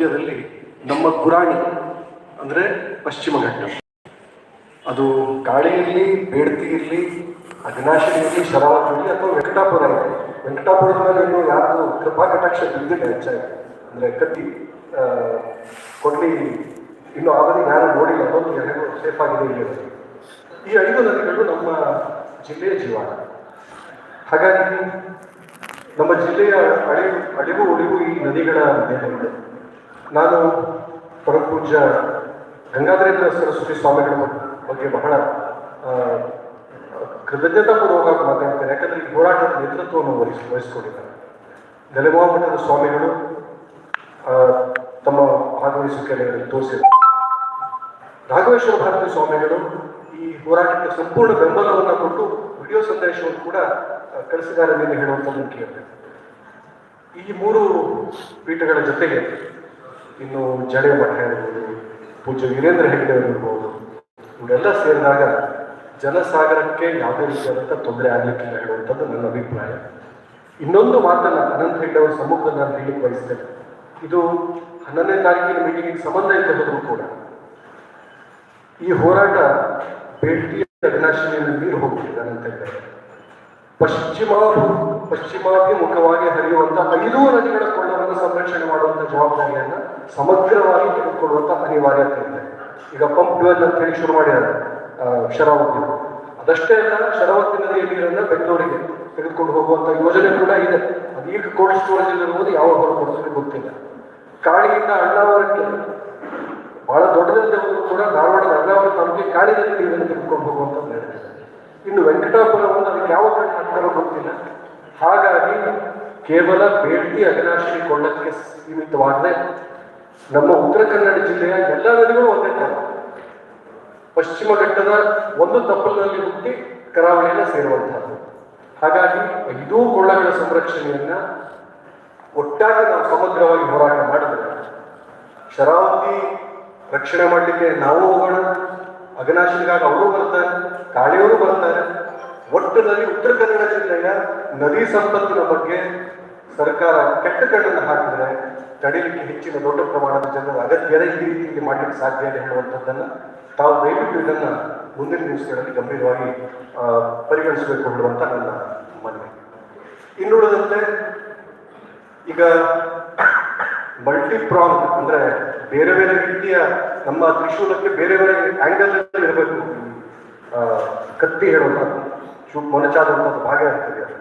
ಮಧ್ಯದಲ್ಲಿ ನಮ್ಮ ಗುರಾಣಿ, ಅಂದರೆ ಪಶ್ಚಿಮ ಘಟ್ಟ. ಅದು ಗಾಳಿ ಇರಲಿ, ಬೇಡ್ತಿ ಇರಲಿ ಅಗ್ನಾಶಿ ಇರಲಿ, ಶರಾವತಿ ಇರಲಿ ಅಥವಾ ವೆಂಕಟಾಪುರ ಇರಲಿ. ವೆಂಕಟಾಪುರದ ಮೇಲೆ ಇನ್ನೂ ಯಾರು ಕೃಪಾ ಕಟಾಕ್ಷ ಬಿದ್ದಿಲ್ಲ ಹೆಚ್ಚಾಗಿ ಅಂದರೆ ಕತ್ತಿ ಕೊಡಲಿ ಇನ್ನು ಆಗಲಿ ಯಾರು ನೋಡಿಲ್ಲ ಅನ್ನೋದು ಯಾರಿಗೂ ಸೇಫ್ ಆಗಿದೆ ಇಲ್ಲಿ. ಈ ಐದು ನದಿಗಳು ನಮ್ಮ ಜಿಲ್ಲೆಯ ಜೀವಾಣ. ಹಾಗಾಗಿ ನಮ್ಮ ಜಿಲ್ಲೆಯ ಅಳಿವು ಅಳಿವು, ಉಳಿವು ಈ ನದಿಗಳ ಮೇಲೆ ನಾನು ಪರಮಪೂಜ್ಯ ಗಂಗಾಧರೇಂದ್ರ ಸರಸ್ವತಿ ಸ್ವಾಮಿಗಳ ಬಗ್ಗೆ ಬಹಳ ಕೃತಜ್ಞತಾ ಕೃತಜ್ಞತಾಪೂರ್ವಕವಾಗಿ ಮಾತಾಡ್ತೇನೆ. ಯಾಕಂದ್ರೆ ಈ ಹೋರಾಟದ ನೇತೃತ್ವವನ್ನು ವಹಿಸಿ, ವಹಿಸಿಕೊಂಡಿದ್ದಾರೆ. ನೆಲೆಮಾವ ಸ್ವಾಮಿಗಳು ತಮ್ಮ ಭಾಗವಹಿಸುವಿಕೆಯಲ್ಲಿ ತೋರಿಸಿದರು ರಾಘವೇಶ್ವರ ಭಾರತಿ ಸ್ವಾಮಿಗಳು ಈ ಹೋರಾಟಕ್ಕೆ ಸಂಪೂರ್ಣ ಬೆಂಬಲವನ್ನು ಕೊಟ್ಟು ವಿಡಿಯೋ ಸಂದೇಶವನ್ನು ಕೂಡ ಕಳಿಸಿದ್ದಾರೆ ಎಂದು ಹೇಳುವಂಥದ್ದು ಕೇಳಿದೆ. ಈ ಮೂರು ಪೀಠಗಳ ಜೊತೆಗೆ ಇನ್ನು ಜಡೆ ಮಠ ಇರ್ಬೋದು, ಪೂಜ್ಯ ವೀರೇಂದ್ರ ಹೆಗ್ಡೆ ಇರ್ಬೋದು, ಇವರೆಲ್ಲ ಸೇರಿದಾಗ ಜನಸಾಗರಕ್ಕೆ ಯಾವುದೇ ರೀತಿಯಾದಂಥ ತೊಂದರೆ ಆಗಲಿಕ್ಕಿಲ್ಲ ಹೇಳುವಂಥದ್ದು ನನ್ನ ಅಭಿಪ್ರಾಯ. ಇನ್ನೊಂದು ಮಾತನ್ನ ಅನಂತ ಹೆಗ್ಡೆ ಅವರ ಸಮ್ಮುಖದಲ್ಲಿ ನಾನು ಹೇಳಲಿಕ್ಕೆ ಬಯಸ್ತೇನೆ. ಇದು ಹನ್ನೊಂದನೇ ತಾರೀಕಿನ ಮೀಟಿಂಗಿಗೆ ಸಂಬಂಧ ಇಲ್ಲದೆ ಹೋದರೂ ಕೂಡ, ಈ ಹೋರಾಟ ಬೇಟಿ ಅವಿನಾಶಿನಿಯಲ್ಲಿ ನೀರು ಹೋಗ್ತಿದೆ ಅನಂತ ಹೆಗ್ಡೆ ಪಶ್ಚಿಮ ಪಶ್ಚಿಮಾಭಿಮುಖವಾಗಿ ಹರಿಯುವಂತ ಐದೂ ನದಿಗಳ ಕೊಳ್ಳವನ್ನು ಸಂರಕ್ಷಣೆ ಮಾಡುವಂತ ಜವಾಬ್ದಾರಿಯನ್ನ ಸಮಗ್ರವಾಗಿ ತೆಗೆದುಕೊಳ್ಳುವಂತ ಅನಿವಾರ್ಯತೆ ಇದೆ ಈಗ ಪಂಪ್ ಯೋಜನೆ ಅಂತ ಹೇಳಿ ಶುರು ಮಾಡಿದ್ದಾರೆ. ಶರಾವತಿ ಅದಷ್ಟೇ ಅಲ್ಲ ಶರಾವತಿ ನದಿಯ ನೀರನ್ನ ಬೆಂಗಳೂರಿಗೆ ತೆಗೆದುಕೊಂಡು ಹೋಗುವಂತ ಯೋಜನೆ ಕೂಡ ಇದೆ. ಅದು ಈಗ ಕೋಲ್ಡ್ ಸ್ಟೋರೇಜ್ ಇರುವುದು ಯಾವ ಹೊರಕೊಡ್ತಾರೆ ಗೊತ್ತಿಲ್ಲ. ಕಾಳಿಯಿಂದ ಅಣ್ಣಾವರಕ್ಕೆ ಬಹಳ ದೊಡ್ಡದಿಲ್ಲದೆ ಹೋದ್ರು ಕೂಡ ಧಾರವಾಡದ ಅಣ್ಣಾವರ ತಾಲೂಕಿಗೆ ಕಾಳಿನಲ್ಲಿ ನೀರನ್ನು ತೆಗೆದುಕೊಂಡು ಹೋಗುವಂತ ಇನ್ನು ವೆಂಕಟಾಪುರವನ್ನು ಅದಕ್ಕೆ ಯಾವ ಕಡೆ ಹಾಕ್ತಾರೋ ಗೊತ್ತಿಲ್ಲ. ಹಾಗಾಗಿ ಕೇವಲ ಬೇಡ್ತಿ ಅಘನಾಶಿನಿ ಕೊಳ್ಳಕ್ಕೆ ಸೀಮಿತವಾಗದೆ. ನಮ್ಮ ಉತ್ತರ ಕನ್ನಡ ಜಿಲ್ಲೆಯ ಎಲ್ಲ ನದಿಗಳು ಒಂದೇ ತರ. ಪಶ್ಚಿಮ ಘಟ್ಟದ ಒಂದು ತಪ್ಪಲಿನಲ್ಲಿ ಹುಟ್ಟಿ ಕರಾವಳಿಯನ್ನು ಸೇರುವಂತಹದ್ದು ಹಾಗಾಗಿ ಐದೂ ಕೊಳ್ಳಗಳ ಸಂರಕ್ಷಣೆಯನ್ನ ಒಟ್ಟಾಗಿ ನಾವು ಸಮಗ್ರವಾಗಿ ಹೋರಾಟ ಮಾಡಿದ್ರೆ ಶರಾವತಿ ರಕ್ಷಣೆ ಮಾಡಲಿಕ್ಕೆ ನಾವು ಹೋಗೋಣ ಅಗನಾಶಿಗಾಗಿ ಅವರು ಬರ್ತಾರೆ, ಕಾಳಿಯವರು ಬರ್ತಾರೆ. ಒಟ್ಟಿನಲ್ಲಿ ಉತ್ತರ ಕನ್ನಡ ಜಿಲ್ಲೆಯ ನದಿ ಸಂಪತ್ತಿನ ಬಗ್ಗೆ ಸರ್ಕಾರ ಕೆಟ್ಟ ಹಾಕಿದ್ರೆ ತಡೀಲಿಕ್ಕೆ ಹೆಚ್ಚಿನ ದೊಡ್ಡ ಪ್ರಮಾಣದ ಜನರ ಅಗತ್ಯದ ಈ ರೀತಿಯಲ್ಲಿ ಮಾಡಲಿಕ್ಕೆ ಸಾಧ್ಯ ಇದೆ ಹೇಳುವಂಥದ್ದನ್ನು ತಾವು ದಯವಿಟ್ಟು ಇದನ್ನು ಮುಂದಿನ ದಿವಸಗಳಲ್ಲಿ ಗಂಭೀರವಾಗಿ ಪರಿಗಣಿಸಬೇಕು ಹೇಳುವಂಥ ನನ್ನ ಮನವಿ. ಇನ್ನುಳಿದಂತೆ ಈಗ ಮಲ್ಟಿ ಪ್ರಾಂಗ್ ಅಂದ್ರೆ ಬೇರೆ ಬೇರೆ ರೀತಿಯ ನಮ್ಮ ತ್ರಿಶೂಲಕ್ಕೆ ಬೇರೆ ಬೇರೆ ಆಂಗಲ್ ಇರಬೇಕು. ಕತ್ತಿ ಹೇಳುವಂತ ಮೊನಚಾದಂತಹ ಭಾಗ ಅದು.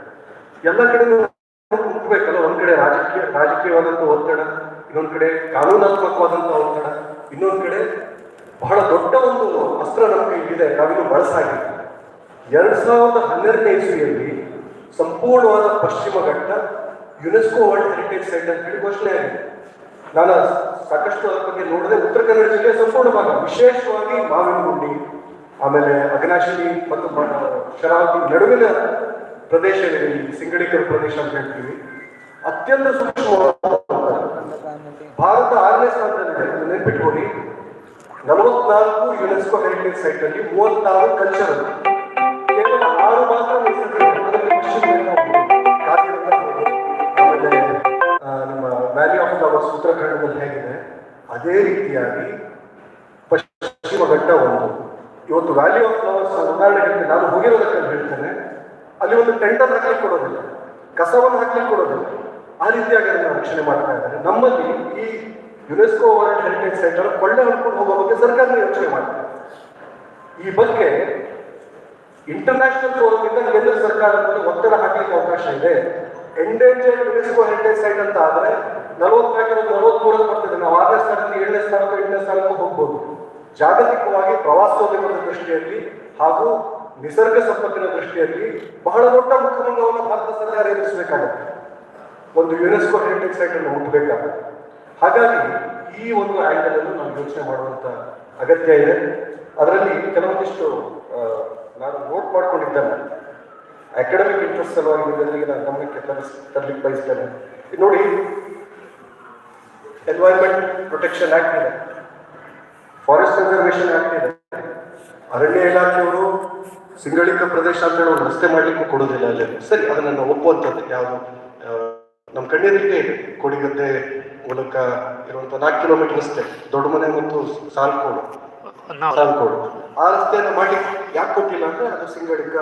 ಎಲ್ಲ ಕಡೆ ಹುಟ್ಟಬೇಕಲ್ಲ ಒಂದ್ ಕಡೆ ರಾಜಕೀಯ ರಾಜಕೀಯವಾದಂತ ಒತ್ತಡ, ಇನ್ನೊಂದ್ ಕಡೆ ಕಾನೂನಾತ್ಮಕವಾದಂತ ಒತ್ತಡ, ಇನ್ನೊಂದ್ ಕಡೆ ಬಹಳ ದೊಡ್ಡ ಒಂದು ಅಸ್ತ್ರ ನಮಗೆ ಇಲ್ಲಿದೆ, ನಾವಿನ್ನು ಬಳಸಾಗಿದೆ ಎರಡ್ ಸಾವಿರದ ಹನ್ನೆರಡನೇ ಇಸ್ವಿಯಲ್ಲಿ ಸಂಪೂರ್ಣವಾದ ಪಶ್ಚಿಮ ಘಟ್ಟ ಯುನೆಸ್ಕೋ ವರ್ಲ್ಡ್ ಹೆರಿಟೇಜ್ ಸೈಟ್ ಅಂತ ಹೇಳಿ ಘೋಷಣೆ ಆಗಿದೆ. ನಾನು ಸಾಕಷ್ಟು ಅದರ ಬಗ್ಗೆ ನೋಡಿದೆ ಉತ್ತರ ಕನ್ನಡ ಜಿಲ್ಲೆ ಸಂಪೂರ್ಣ ಭಾಗ, ವಿಶೇಷವಾಗಿ ಮಾವಿನಗುಂಡಿ ಆಮೇಲೆ ಅಗ್ನಾಶಿನಿ ಮತ್ತು ಶರಾವತಿ ನಡುವಿನ ಪ್ರದೇಶ ಸಿಂಗಡಿಕರ ಪ್ರದೇಶ ಅಂತ ಹೇಳ್ತೀವಿ. ಅತ್ಯಂತ ಸೂಕ್ಷ್ಮವಾದ ಭಾರತ ಆರನೇ ಸ್ಥಾನದಲ್ಲಿ ನೆನ್ಪಿಟ್ಕೊಳ್ಳಿ. ನಲವತ್ನಾಲ್ಕು ಯುನೆಸ್ಕೋ ಹೆರಿಟೇಜ್ ಸೈಟ್ ಅಲ್ಲಿ ಮೂವತ್ತಾರು ಕಲ್ಚರ್ ಕೇವಲ ಆರು ಮಾತ್ರ ಆ, ನಮ್ಮ ವ್ಯಾಲಿ ಆಫ್ ಫ್ಲವರ್ಸ್ ಉತ್ತರಾಖಂಡದಲ್ಲಿ ಹೇಗಿದೆ. ಅದೇ ರೀತಿಯಾಗಿ ಪಶ್ಚಿಮ ಘಟ್ಟ ಒಂದು ಇವತ್ತು ವ್ಯಾಲ್ಯೂ ಆಫ್ ಫ್ಲವರ್ಸ್ ಉದಾಹರಣೆಗೆ ನಾನು ಹೋಗಿರೋದಕ್ಕೆ ಹೇಳ್ತೇನೆ. ಅಲ್ಲಿ ಒಂದು ಟೆಂಡರ್ ಹಾಕ್ಲಿಕ್ಕೆ ಕೊಡೋದಿಲ್ಲ. ಕಸವನ್ನು ಹಾಕ್ಲಿಕ್ಕೆ ಕೊಡೋದಿಲ್ಲ. ಆ ರೀತಿಯಾಗಿ ಅದನ್ನು ರಕ್ಷಣೆ ಮಾಡ್ತಾ ಇದ್ದಾರೆ. ನಮ್ಮಲ್ಲಿ ಈ ಯುನೆಸ್ಕೋ ವರ್ಲ್ಡ್ ಹೆರಿಟೇಜ್ ಸೆಂಟರ್ ಕೊಳ್ಳೆ ಹೊಡ್ಕೊಂಡು ಹೋಗೋ ಬಗ್ಗೆ ಸರ್ಕಾರ ಯೋಚನೆ ಮಾಡ್ತಾರೆ. ಈ ಬಗ್ಗೆ ಇಂಟರ್ನ್ಯಾಷನಲ್ ಫೋರಂಗಿಂದ ಕೇಂದ್ರ ಸರ್ಕಾರದಲ್ಲಿ ಒತ್ತಡ ಹಾಕಲಿಕ್ಕೆ ಅವಕಾಶ ಇದೆ. ಎಂಡೇಂಜರ್ಡ್ ಯುನೆಸ್ಕೋ ಹೆರಿಟೇಜ್ ಸೈಟ್ ಅಂತ ಆದ್ರೆ ನಲವತ್ನಾಲ್ಕರ ನಲವತ್ಮೂರಲ್ಲಿ ಬರ್ತದೆ. ನಾವು ಆರನೇ ಸ್ಥಾನಕ್ಕೆ ಏಳನೇ ಸ್ಥಾನಕ್ಕೆ ಎಂಟನೇ ಸ್ಥಾನಕ್ಕೆ ಹೋಗ್ಬೋದು. ಜಾಗತಿಕವಾಗಿ ಪ್ರವಾಸೋದ್ಯಮದ ದೃಷ್ಟಿಯಲ್ಲಿ ಹಾಗೂ ನಿಸರ್ಗ ಸಂಪತ್ತಿನ ದೃಷ್ಟಿಯಲ್ಲಿ ಬಹಳ ದೊಡ್ಡ ಮುಖಭಂಗವನ್ನು ಭಾರತ ಸರ್ಕಾರ ಎದುರಿಸಬೇಕಾಗುತ್ತೆ. ಒಂದು ಯುನೆಸ್ಕೋ ಹೆರಿಟೇಜ್ ಸೈಟ್ ಅನ್ನು ಹುಟ್ಟಬೇಕಾಗುತ್ತೆ. ಹಾಗಾಗಿ ಈ ಒಂದು ಆಂಗಲ್ ಅನ್ನು ನಾವು ಯೋಚನೆ ಮಾಡುವಂತ ಅಗತ್ಯ ಇದೆ. ಅದರಲ್ಲಿ ಕೆಲವೊಂದಿಷ್ಟು ನಾನು ನೋಟ್ ಮಾಡ್ಕೊಂಡಿದ್ದೇನೆ. ಅಕಾಡೆಮಿಕ್ ಇಂಟ್ರೆಸ್ಟ್ ಸಲುವಾಗಿ ಇದರಲ್ಲಿ ನಾನು ಗಮನಕ್ಕೆ ತರಿಸ್, ತರಲಿಕ್ಕೆ ಬಯಸ್ತೇನೆ. ನೋಡಿ ಎನ್ವೈರ್ಮೆಂಟ್ ಪ್ರೊಟೆಕ್ಷನ್ ಆಕ್ಟ್ ಇದೆ. ಫಾರೆಸ್ಟ್ ಕನ್ಸರ್ವೇಷನ್ ಆಕ್ಟ್ ಇದೆ. ಅರಣ್ಯ ಇಲಾಖೆಯವರು ಸಿಂಗಳಿಕ ಪ್ರದೇಶ ಅಂತ ಹೇಳಿ ಒಂದು ರಸ್ತೆ ಮಾಡ್ಲಿಕ್ಕೂ ಕೊಡೋದಿಲ್ಲ ಅಲ್ಲಿ. ಸರಿ ಅದನ್ನ ನಾವು ಒಪ್ಪುವಂಥದ್ದು ಯಾವುದು? ನಮ್ಮ ಕಣ್ಣೀರಿಗೆ ಇದೆ. ಕೋಡಿಗದ್ದೆ ಮೂಲಕ ಇರುವಂತ ನಾಲ್ಕು ಕಿಲೋಮೀಟರ್ ರಸ್ತೆ ದೊಡ್ಡಮನೆ ಮತ್ತು ಸಾಲ್ಕೋಡು. ಸಾಲ್ಕೋಡು. ಆ ರಸ್ತೆಯನ್ನು ಮಾಡಿ ಯಾಕೆ ಕೊಟ್ಟಿಲ್ಲ ಅಂದ್ರೆ ಅದು ಸಿಂಗಡಿಗ